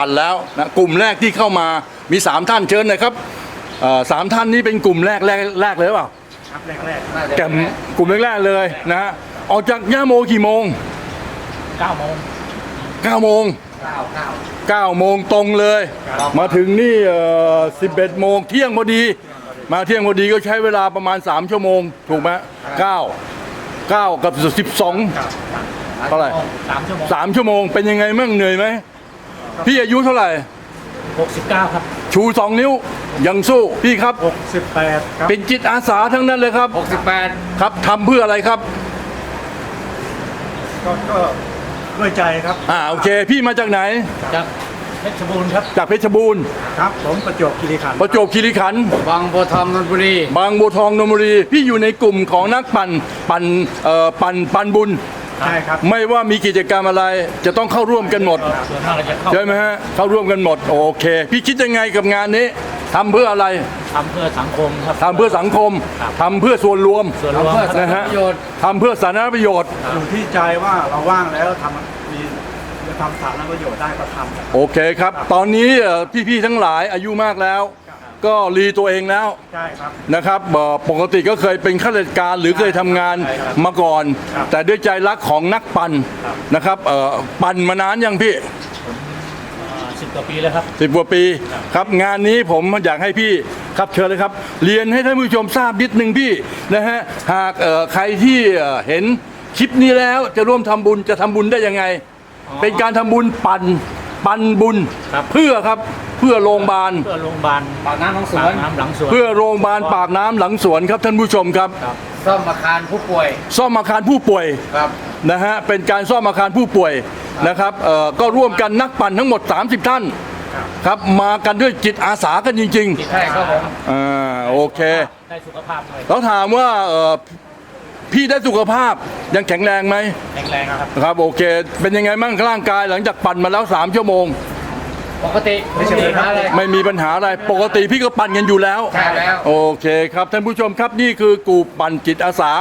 ปั่นแล้วนะกลุ่มแรกที่เข้ามามี 3 ท่านเชิญหน่อยครับเอ่อสามท่านนี้เป็นกลุ่มแรกแรกแรกเลยหรือเปล่าครับแรกแกมกลุ่มแรกๆเลยนะฮะออกจากย่าโมกี่โมงๆ9โมง9โมง9โมงตรงเลย มาถึงนี่เอ่อ11โมงเที่ยงพอดี มาเที่ยงพอดีก็ใช้เวลาประมาณ 3 ชั่วโมง ถูกไหม9 9กับ 12ครับเท่าไหร่ 3ชั่วโมง 3 ชั่วโมงเป็นยังไงมั่งเหนื่อยไหม พี่อายุเท่าไหร่ 69 ครับ ชู2นิ้วยังสู้พี่ครับ 68 ครับ เป็นจิตอาสาทั้งนั้นเลยครับ 68 ครับทำเพื่ออะไรครับ ก็ก็ด้วยใจครับ อ่าโอเค พี่มาจากไหน จากเพชรบูรณ์ครับ จากเพชรบูรณ์ครับ ผมประจวบคีรีขันธ์ประจวบคีรีขันธ์บางบัวทองนนทบุรี บางบัวทองนนทบุรี พี่อยู่ในกลุ่มของนักปั่นปั่นเอ่อปั่นปั่นบุญ ใช่ครับ ไม่ว่ามีกิจกรรมอะไรจะต้องเข้าร่วมกันหมด ส่วนมากเราจะเข้าใช่ไหมฮะเข้าร่วมกันหมด โอเค พี่คิดยังไงกับงานนี้ทำเพื่ออะไรทำเพื่อสังคมครับ ทำเพื่อสังคมทำเพื่อส่วนรวมส่วนรวมเพื่อสานะธารณฮะประโยชน์ทำเพื่อสาธารณประโยชน์ อยู่ที่ใจว่าเราว่างแล้วทำมีจะทำสาธารณประโยชน์ได้ก็ทำครับโอเคครับ ตอนนี้เอ่อพี่ๆทั้งหลายอายุมากแล้ว ก็รีตัวเองแล้วใช่ครับ นะครับเอ่อปกติก็เคยเป็นข้าราชการหรือเคยทำงานมาก่อน ครับแต่ด้วยใจรักของนักปั่นนะครับเอ่อปั่นมานานยังพี่ สิบกว่าปีแล้วครับ สิบกว่าปีครับงานนี้ผมอยากให้พี่ครับเชิญเลยครับ เรียนให้ท่านผู้ชมทราบนิดหนึ่งพี่นะฮะหากเอ่อใครที่เอ่อเห็นคลิปนี้แล้วจะร่วมทำบุญจะทำบุญได้ยังไง เป็นการทำบุญปั่นปั่นบุญครับ เพื่อครับ เพื่อโรงพยาบาล เพื่อโรงพยาบาลปากน้ำของสปาวนกน้ำหลังสวน เพื่อโรงพยาบาลปากน้ำหลังสวนครับท่านผู้ชมครับ ซ่อมอาคารผู้ป่วยซ่อมอาคารผู้ป่วยครับ นะฮะเป็นการซ่อมอาคารผู้ป่วยนะครับเอ่อก็ร่วมกันนักปั่นทั้งหมด 30 ท่านครับมากันด้วยจิตอาสากันจริงใช่ครับผม ๆอ่าโอเค ได้สุขภาพด้วยเราถามว่าเอ่อพี่ได้สุขภาพยังแข็งแรงไหมแข็งแรงครับ ครับโอเค เป็นยังไงมั่งร่างกายหลังจากปั่นมาแล้ว 3 ชั่วโมง ปกติไม่มีปัญหาอะไร ไม่มีปัญหาอะไร ปกติพี่ก็ปั่นกันอยู่แล้ว ใช่แล้ว โอเคครับท่านผู้ชมครับนี่คือกลุ่มปั่นจิตอาสา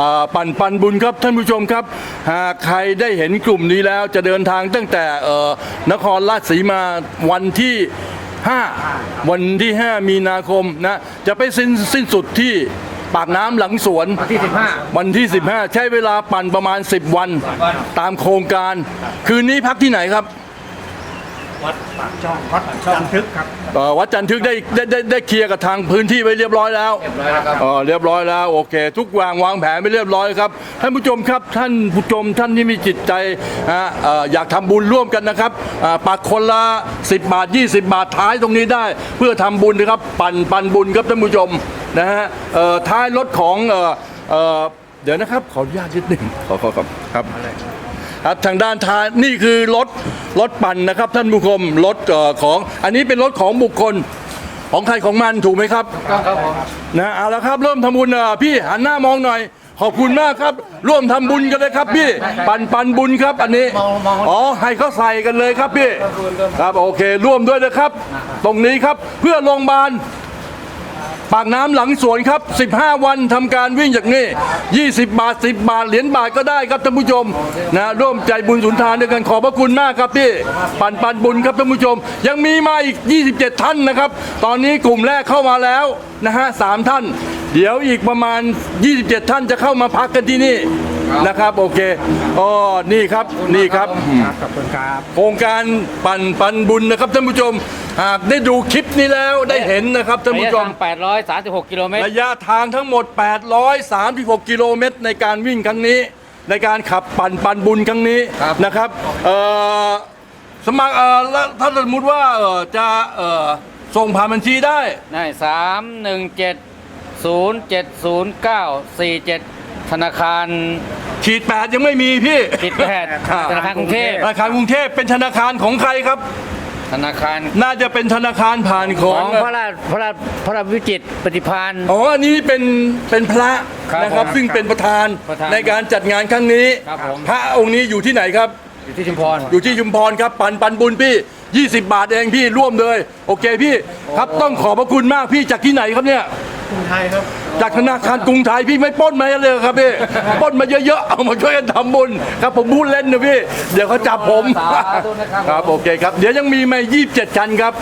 อ่าปั่นปันบุญครับท่านผู้ชมครับ หากใครได้เห็นกลุ่มนี้แล้วจะเดินทางตั้งแต่เอ่อนครราชสีมาวันที่ 5 วันที่ 5 มีนาคมนะจะไปสิ้นสิ้นสุดที่ปากน้ำหลังสวน วันที่ 15 วันที่ 15 ใช้เวลาปั่นประมาณ 10 วันวันตามโครงการ คืนนี้พักที่ไหนครับ วัดปากช่องวัดจันทึกครับเอ่อวัดจันทึกได้ได้ได้ได้เคลียร์กับทางพื้นที่ไว้เรียบร้อยแล้วเรียบร้อยแล้วครับ เออเรียบร้อยแล้วโอเค ทุกวางวางแผนไปเรียบร้อยครับท่านผู้ชมครับท่านผู้ชมท่านที่มีจิตใจฮะเอ่ออยากทำบุญร่วมกันนะครับอ่าปักคนละ 10 บาท 20 บาทท้ายตรงนี้ได้ เพื่อทำบุญนะครับ ปั่นปั่นบุญครับท่านผู้ชมนะฮะเอ่อท้ายรถของเอ่อเอ่อเดี๋ยวนะครับขออนุญาตนิดหนึ่งขอขอครับครับ ครับทางด้านท้ายนี่คือรถรถปั่นนะครับ ท่านผู้ชมรถเอ่อของอันนี้เป็นรถของบุคคลของใครของมันถูกไหมครับต้องครับผมนะเอาละครับเริ่มทำบุญอะพี่หันหน้ามองหน่อย ขอบคุณมากครับ ร่วมทำบุญกันเลยครับพี่ปันปันบุญครับอันนี้อ๋อให้เขาใส่กันเลยครับพี่ครับโอเค ร่วมด้วยนะครับ ตรงนี้ครับเพื่อโรงพยาบาล ปากน้ำหลังสวนครับ 15 วันทำการวิ่งจากนี่ 20 บาท 10 บาท เหรียญบาทก็ได้ครับท่านผู้ชมนะร่วมใจบุญสุนทานด้วยกันขอบพระคุณมากครับพี่ปันปันบุญครับท่านผู้ชม ยังมีมาอีก 27 ท่านนะครับ ตอนนี้กลุ่มแรกเข้ามาแล้วนะฮะสามท่าน เดี๋ยวอีกประมาณ 27 ท่านจะเข้ามาพักกันที่นี่ นะครับ โอเคอ๋อนี่ครับนี่ครับครับ ขอบคุณครับ โครงการปั่นปันบุญนะครับท่านผู้ชม หากได้ดูคลิปนี้แล้วได้เห็นนะครับท่านระผู้ยะชทามง836 กิโลเมตร ระยะทางทั้งหมด 836 กิโลเมตรในการวิ่งครั้งนี้ ในการขับปั่นปันบุญครั้งนี้ครับนะครับเอ่อสมัครเอ่อแล้วถ้าสมมติว่าเอ่อจะเอ่อส่งผ่านบัญชีได้ ได้317 0709 47 ธนาคารขีดแปดยังไม่มีพี่กิจแพทย์ธนาคารกรุงเทพ ธนาคารกรุงเทพเป็นธนาคารของใครครับ ธนาคารน่าจะเป็นธนาคารผ่านขขอองงพระราชพระราชพระราชวิจิตรปฏิพาน อ๋ออันนี้เป็นเป็นพระครับนะครับผมซึ่งเป็นประธานประธานในการจัดงานครั้งนี้ ครับผม พระองค์นี้อยู่ที่ไหนครับ อยู่ที่ชุมพร อยู่ที่ชุมพรครับปันปันบุญพี่ 20 บาทเองพี่ร่วมเลย โอเคพี่ ครับต้องขอบพระคุณมากพี่จากที่ไหนครับเนี่ย กรุงไทยครับจากธนาคารกรุงไทยพี่ไม่ปล้นมาเลยครับพี่ปล้นมาเยอะๆเอามาช่วยกันทำบุญครับผมพูดเล่นนะพี่ เดี๋ยวเขาจับผมสาธุนะครับ ครับโอเคครับ เดี๋ยวยังมีมา27ชั้นครับ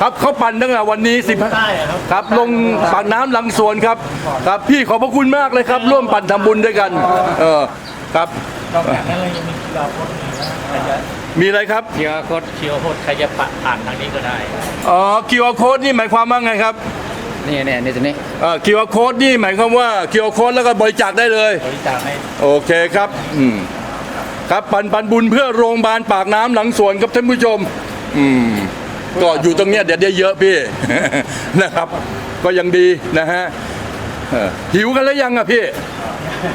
ครับเขาปั่นตั้งแต่วันนี้10ใต้อะครับ ครับลงปากน้ำหลังสวนครับ ครับพี่ขอบพระคุณมากเลยครับ ร่วมปั่นทำบุญด้วยกัน เออครับ นอกจากนั้นเรายังมีคิวอาร์โค้ดมีนะใครจะมีอะไรครับเคียร์โคดคิวอาร์โค้ดใครจะผ่านทางนี้ก็ได้ อ๋อ QR code นี่หมายความว่าไงครับ นี่เนี่ยนี่ตัวนี้เอ่อ QR code นี่หมายความว่า QR code แล้วก็บริจาคได้เลย บริจาคให้โอเคครับ อืม ครับปันปันบุญเพื่อโรงพยาบาลปากน้ำหลังสวนครับท่านผู้ชม อืม ก็อยู่ตรงเนี้ยเดี๋ยวได้เยอะพี่ นะครับ ก็ยังดีนะฮะเออหิวกันแล้วยังอะพี่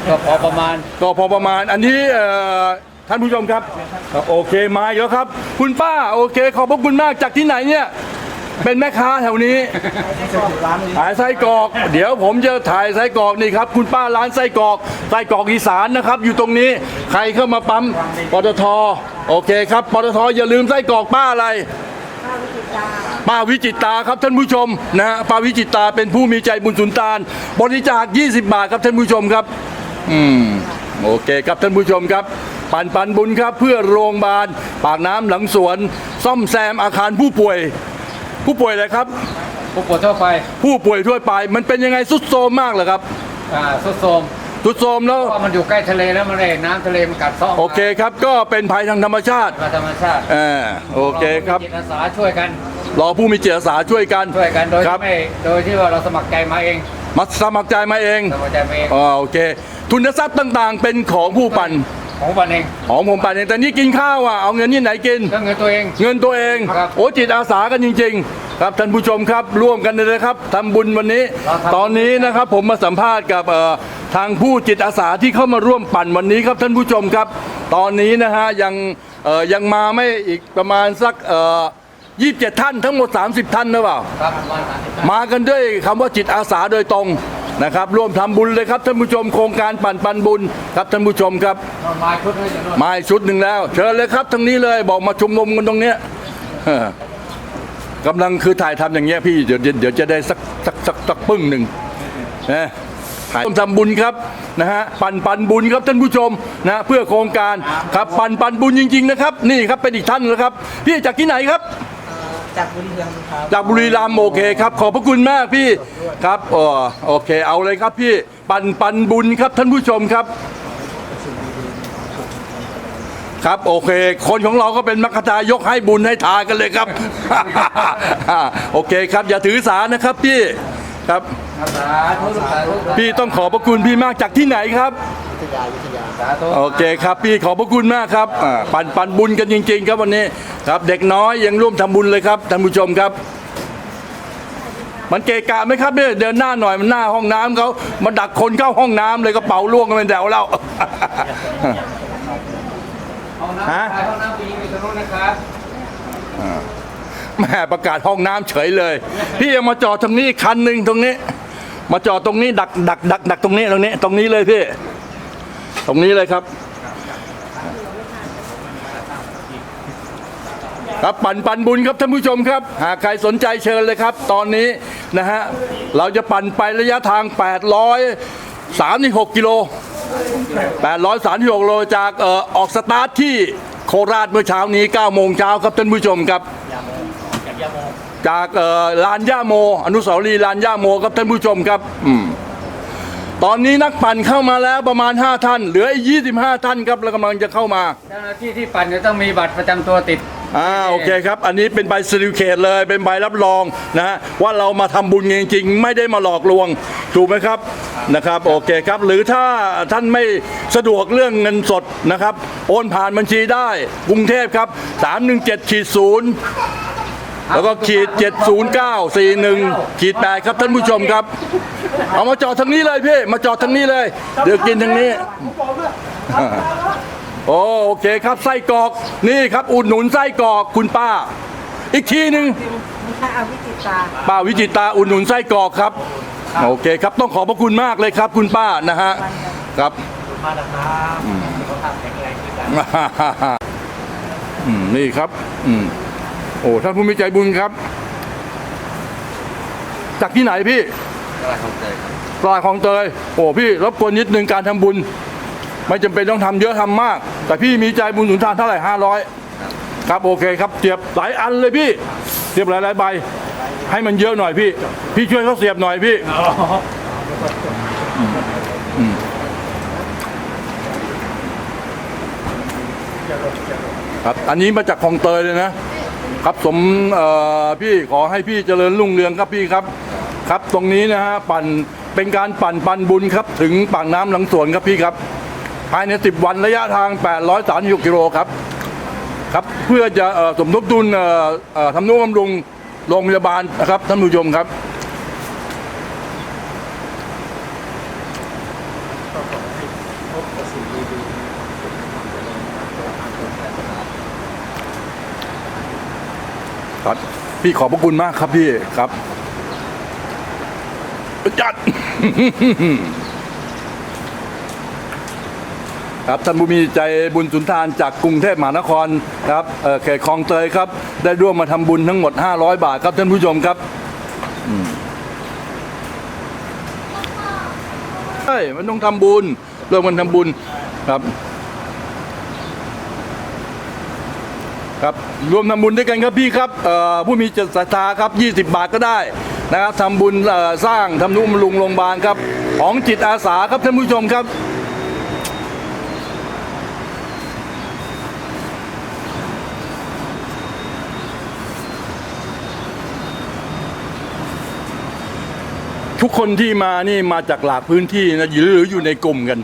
ก็พอประมาณ ก็พอประมาณอันนี้เอ่อท่านผู้ชมครับโอเคมาอีกแล้วครับ คุณป้าโอเค ขอบพระคุณมากจากที่ไหนเนี่ย เป็นแม่ค้าแถวนี้ร้านนี้ขายไส้กรอก เดี๋ยวผมจะถ่ายไส้กรอกนี่ครับคุณป้าร้านไส้กรอกไส้กรอกอีสานนะครับ อยู่ตรงนี้ใครเข้ามาปั๊มปตทโอเคครับปตทอย่าลืมไส้กรอกป้าอะไรป้าวิจิตราครับท่านผู้ชมนะฮะป้าวิจิตราเป็นผู้มีใจบุญสุนทาน บริจาค 20 บาทครับท่านผู้ชมครับ อืมโอเคครับท่านผู้ชมครับ ปันปันบุญครับเพื่อโรงพยาบาล ปากน้ำหลังสวน ซ่อมแซมอาคารผู้ป่วย ผู้ป่วยอะไรครับ ผู้ป่วยทั่วไปผู้ป่วยทั่วไป มันเป็นยังไงสุดโทรมมากเหรอครับอ่าสุดโทรมสุดโทรมแล้ว เพราะมันอยู่ใกล้ทะเลแล้วมันเลยน้ำทะเลมันกัดเซ้อโอเคครับ ก็เป็นภัยทางธรรมชาติมาธรรมชาติอ่าโอเคครับ จิตอาสาช่วยกันรอผู้มีจิตอาสาช่วยกันช่วยกันโดยครัที่บไม่โดยที่ว่าเราสมัครใจมาเองมาสมัครใจมาเองสมัครใจมาเอง อ๋อโอเค ทุนทรัพย์ต่างๆ เป็นของผู้ปั่น ของวันเองของผมปั่นเองแต่นี่กินข้าวอะเอาเงินที่ไหนกิน ก็เงินตัวเอง เงินตัวเองครับโอ้จิตอาสากันจริง ๆ ครับท่านผู้ชมครับร่วมกันเลยนะครับทำบุญวันนี้เราทำตอนนี้นะครับผมมาสัมภาษณ์กับเอ่อทางผู้จิตอาสาที่เข้ามาร่วมปั่นวันนี้ครับท่านผู้ชมครับ ตอนนี้นะฮะยังเอ่อยังมาไม่อีกประมาณสักเอ่อ27 ท่านทั้งหมด 30 ท่านหรือเปล่า ครับประมาณสามสิบมากันด้วยคำว่าจิตอาสาโดยตรง นะครับร่วมทำบุญเลยครับท่านผู้ชมโครงการปั่นปันบุญครับท่านผู้ชมครับมาชุดให้จะนวดมาอีกชุดหนึ่งแล้ว เชิญเลยครับทั้งนี้เลยบอกมาชุมนุมกันตรงเนี้ยเออกำลังคือถ่ายทำอย่างเงี้ยพี่เดี๋ยวเดี๋ยวเดี๋ยวจะได้สักสักสักสักปึ้งหนึ่งนะถ่ายร่วมทำบุญครับนะฮะปันปันบุญครับท่านผู้ชมนะเพื่อโครงการครับปันปันบุญจริง ๆ นะครับ นี่ครับเป็นอีกท่านนะครับ พี่จากที่ไหนครับ จากบุรีรัมย์ครับ จากบุรีรัมย์โอเคครับ ขอบพระคุณมากพี่ครับอ๋อโอเค เอาเลยครับพี่ปันปันบุญครับท่านผู้ชมครับ ครับโอเค คนของเราก็เป็นมัคคทายกให้บุญให้ทานกันเลยครับ โอเคครับ อย่าถือสานะครับพี่ครับสาธุสาธุพี่ต้องขอบพระคุณพี่มากจากที่ไหนครับ สาธุ โอเคครับ พี่ขอบพระคุณมากครับอ่าปันปันบุญกันจริง ๆ ครับวันนี้ครับ เด็กน้อยยังร่วมทำบุญเลยครับท่านผู้ชมครับ มันเกะกะไหมครับเนี่ยเดินหน้าหน่อยมันหน้าห้องน้ำเขามาดักคนเข้าห้องน้ำเลยกระเป๋าล่วงกันเป็นแถวแล้ว ห้องน้ำฮะ ห้องน้ำผู้หญิงอยู่ตรงนู้นนะครับแม่ประกาศห้องน้ำเฉยเลย พี่ยังมาจอดตรงนี้อีกคันหนึ่งตรงนี้ มาจอดตรงนี้ดักดักดักดักตรงนี้ตรงนี้ ตรงนี้เลยพี่ ตรงนี้เลยครับ ครับปั่นปันบุญครับท่านผู้ชมครับ หากใครสนใจเชิญเลยครับ ตอนนี้นะฮะเราจะปั่นไประยะทาง 836 กิโล 836กิโลจากเอ่อออกสตาร์ทที่โคราชเมื่อเช้านี้9โมงเช้าครับท่านผู้ชมครับ จากยาโมจากเอ่อลานย่าโม อนุสาวรีย์ลานย่าโมครับท่านผู้ชมครับ อืม ตอนนี้นักปั่นเข้ามาแล้วประมาณ 5 ท่าน เหลืออีก25 ท่านครับแล้วกำลังจะเข้ามา เจ้าหน้าที่ที่ปั่นจะต้องมีบัตรประจำตัวติด อ่าโอเคครับ อันนี้เป็นใบสติเคตเลยเป็นใบรับรองนะฮะว่าเรามาทำบุญจริงๆ ไม่ได้มาหลอกลวง ถูกไหมครับนะครับโอเคครับ หรือถ้าท่านไม่สะดวกเรื่องเงินสดนะครับ โอนผ่านบัญชีได้กรุงเทพครับ 317ขีดศูนย์ แล้วก็ขีด 70941ขีด8ครับท่านผู้ชมครับ เอามาจอดทางนี้เลยพี่ มาจอดทางนี้เลย เดี๋ยวกินทางนี้ โอโอเคครับไส้กรอกนี่ครับ อุดหนุนไส้กรอกคุณป้า อีกทีหนึ่งอาวิจิตราป้าวิจิตราอุดหนุนไส้กรอกครับ โอเคครับต้องขอบพระคุณมากเลยครับ คุณป้านะฮะครับมาแล้วครับสุขภาพแข็งแรงขึ้นกันอืมนี่ครับ อืมโอ้ท่านผู้มีใจบุญครับ จากที่ไหนพี่ตลาดคลองเตยครับตลาดคลองเตย โอ้พี่รบกวนนิดนึงการทำบุญ ไม่จำเป็นต้องทำเยอะทำมาก แต่พี่มีใจบุญสุนทานเท่าไหร่ห้าร้อยครับโอเคครับเสียบหลายอันเลยพี่เสียบหลายหลายๆใบ ให้มันเยอะหน่อยพี่ พี่ช่วยเขาเสียบหน่อยพี่อ๋อครับอันนี้มาจากคลองเตยเลยนะ ครับสมพี่ขอให้พี่เจริญรุ่งเรืองครับพี่ครับ ครับตรงนี้นะฮะปั่นเป็นการปั่นปันบุญครับ ถึงปากน้ำหลังสวนครับพี่ครับ ภายใน 10 วันระยะทาง 836กิโลครับครับเพื่อจะสมทบทุนทำนุบำรุงโรงพยาบาลนะครับท่านผู้ชมครับ ครับ พี่ขอบพระคุณมากครับพี่ครับจัดครับท่านผู้มีใจบุญสุนทานจากกรุงเทพมหานครครับเออเขตคลองเตยครับ ได้ร่วมมาทำบุญทั้งหมด 500 บาทครับท่านผู้ชมครับใช่มันต้องทำบุญร่วมกันทำบุญครับ ครับรวมทำบุญด้วยกันครับพี่ครับผู้มีจิตศรัทธาครับ 20 บาทก็ได้นะครับทำบุญสร้างทำนุบำรุงโรงพยาบาลครับ ของจิตอาสาครับท่านผู้ชมครับ ทุกคนที่มานี่มาจากหลากพื้นที่นะหรืออยู่ในกลุ่มกัน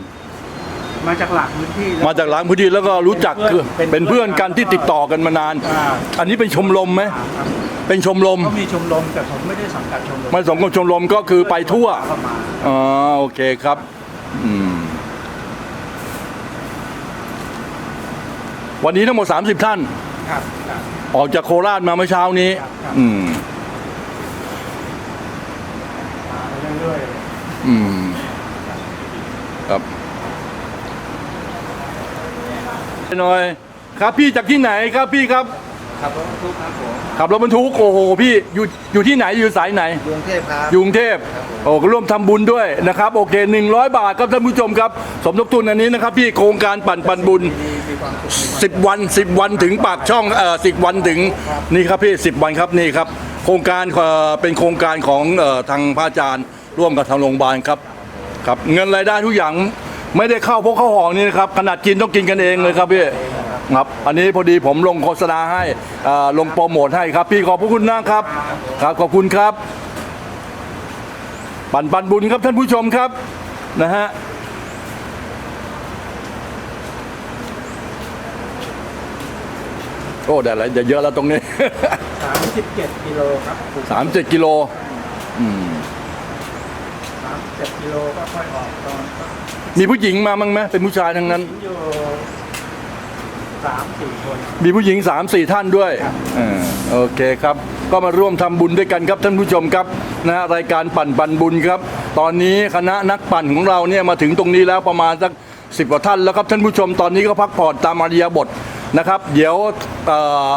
มาจากหลักพื้นที่แล้วมาจากหลากพื้นที่แล้วก็รู้จักคือเป็นเพื่อนกันที่ติดต่อกันมานาน อ่าอันนี้เป็นชมรมไหมครับเป็นชมรมเขามีชมรมแต่ผมไม่ได้สังกัดชมรมไม่สองคนชมรมก็คือไปทั่วเข้ามาอ๋อโอเคครับอืมวันนี้ทั้งหมด 30 ท่าน ครับครับ ออกจากโคราชมาเมื่อเช้านี้ ครับครับ อืม มาเรื่อยอืม ครับ หน่อย ครับพี่จากที่ไหนครับพี่ครับครับรถบรรทุกครับผมขับรถบรรทุกโอ้โหพี่อยู่อยู่ที่ไหนอยู่สายไหน กรุงเทพครับ อยู่กรุงเทพโอ้ก็ร่วมทำบุญด้วยนะครับ โอเค 100 บาทครับท่านผู้ชมครับ สมทบทุนอันนี้นะครับ พี่โครงการปั่นปันบุญ10 วัน 10 วันถึงปากช่องเอ่อ10วันถึงนี่ครับพี่ 10 วันครับนี่ครับ โครงการเอ่อเป็นโครงการของเอ่อทางพระอาจารย์ร่วมกับทางโรงพยาบาลครับครับ เงินรายได้ทุกอย่าง ไม่ได้เข้าพวกเข้าหองนี่นะครับขนาดกินต้องกินกันเองเลยครับพี่ครับอันนี้พอดีผมลงโฆษณาให้เอ่อลงโปรโมทให้ครับพี่ขอบพระคุณนะครับครับขอบคุณครับ ปันปันบุญครับท่านผู้ชมครับนะฮะโอ้ได้แล้วเยอะแล้วตรงนี้ๆสามสิบเจ็ดกิโลครับสามเจ็ดกิโลอืมสาม เจ็ดกิโลก็ค่อยออกตอนมีผู้หญิงมามั้งไหมเป็นผู้ชายทั้งนั้น อยู่สามสี่คน มีผู้หญิง3ามสี่ท่านด้วยอ่าโอเคครับ ก็มาร่วมทำบุญด้วยกันครับท่านผู้ชมครับนะฮะรายการปั่นปันบุญครับ ตอนนี้คณะนักปั่นของเราเนี่ยมาถึงตรงนี้แล้วประมาณสักสิบกว่าท่านแล้วครับท่านผู้ชมตอนนี้ก็พักผ่อนตามอริยบทนะครับ เดี๋ยวเอ่อ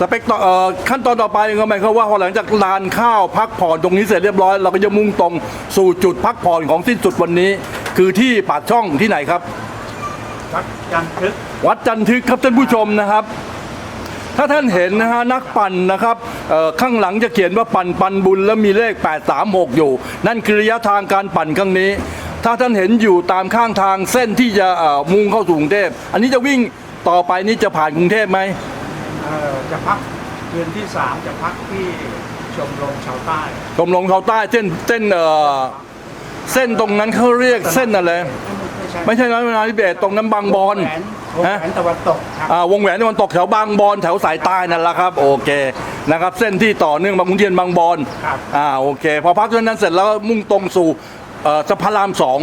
สเปคต่อเอ่อขั้นตอนต่อไปก็หมายความว่าพอหลังจากลานข้าวพักผ่อนตรงนี้เสร็จเรียบร้อย เราก็จะมุ่งตรงสู่จุดพักผ่อนของสิ้นสุดวันนี้ คือที่ปากช่องที่ไหนครับ วัดจันทึกวัดจันทึกครับท่านผู้ชมนะครับ ถ้าท่านเห็นนะฮะนักปั่นนะครับเอ่อข้างหลังจะเขียนว่าปั่นปันบุญแล้วมีเลข 836 อยู่ นั่นคือระยะทางการปั่นครั้งนี้ ถ้าท่านเห็นอยู่ตามข้างทางเส้นที่จะเอ่อมุ่งเข้าสู่กรุงเทพอันนี้จะวิ่งต่อไปนี้จะผ่านกรุงเทพไหม เอ่อจะพักคืนที่สามจะพักที่ชมรมชาวใต้ชมรมเขาใต้เส้นเส้นเอ่อเส้นตรงนั้นเขาเรียกเส้นอะไร ไม่ใช่ไม่ใช่น้อยนาธิเบศตรงนั้นบางบอน แหวนวงแหวนตะวันตกครับ อ่าวงแหวนตะวันตกแถวบางบอนแถวสายใต้นั่นแหละครับ โอเคนะครับ เส้นที่ต่อเนื่องบางขุนเทียนบางบอนครับ อ่าโอเค พอพักตรงนั้นเสร็จแล้วมุ่งตรงสู่เอ่อสะพานรามสอง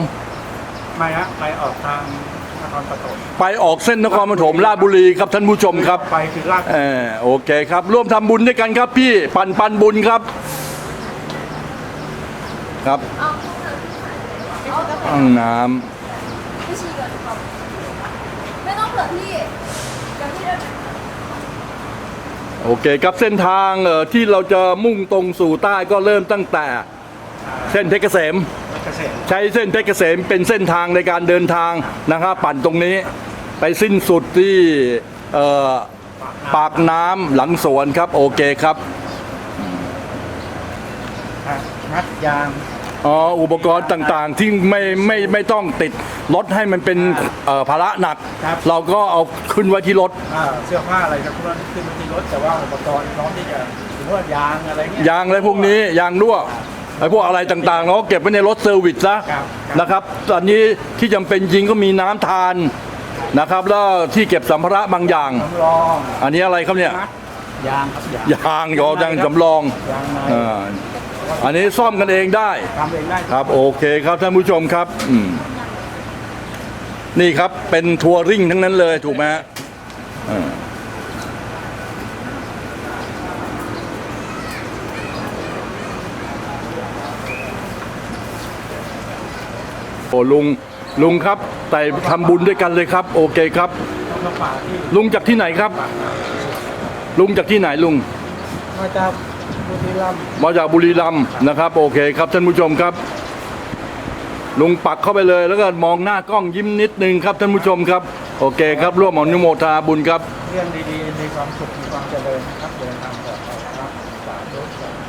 ไม่ฮะไปออกทางน ครปฐมไปออกเส้นนครปฐมราชบุรีครับท่านผู้ชมครับไปคือลาดเออโอเคครับ ร่วมทำบุญด้วยกันครับ พี่ปันปันบุญครับ ครับห้องน้ำไม่ชีก่อนครับไม่ต้องเผื่อที่เดี๋ยวที่เราโอเคครับเส้นทางเอ่อที่เราจะมุ่งตรงสู่ใต้ก็เริ่มตั้งแต่ เส้นเพชรเกษม เกษตรใช้เส้นเพชรเกษมเป็นเส้นทางในการเดินทางนะครับปั่นตรงนี้ไปสิ้นสุดที่เอ่อปากน้ำหลังสวนครับ โอเคครับอะงัดยางอ๋ออุปกรณ์ต่างๆที่ไม่ไม่ไม่ต้องติดรถให้มันเป็นเอ่อภาระหนัก เราก็เอาขึ้นไว้ที่รถอ่าเสื้อผ้าอะไรครับพวกนั้นขึ้นมาที่รถแต่ว่าอุปกรณ์พร้อมที่จะสมมติว่ายางอะไรเงี้ยยางอะไรพวกนี้ยางรั่ว ไอ้พวกอะไรต่างๆเราก็เก็บไว้ในรถเซอร์วิสซะครับ นะครับตอนนี้ที่จำเป็นจริงก็มีน้ำทานนะครับแล้วที่เก็บสัมภาระบางอย่าง สำรองอันนี้อะไรครับเนี่ยงัดยางครับยางยางยอยางสำรองยางในอ่าอันนี้ซ่อมกันเองได้ ทำเองได้ครับโอเคครับท่านผู้ชมครับอืมนี่ครับเป็นทัวริงทั้งนั้นเลยถูกไหมฮะอ่า โอ้ลุงลุงครับแต่ทำบุญด้วยกันเลยครับ โอเคครับต้องมาป่าที่ลุงจากที่ไหนครับ ลุงจากที่ไหนลุง มาจากบุรีรัมย์มาจากบุรีรัมย์นะครับ โอเคครับท่านผู้ชมครับ ลุงปักเข้าไปเลย แล้วก็มองหน้ากล้องยิ้มนิดนึงครับท่านผู้ชมครับ โอเคครับร่วมอนุโมทนาบุญครับ เรื่องดีๆมีความสุขมีความเจริญนะครับเดินทางปลอดภัย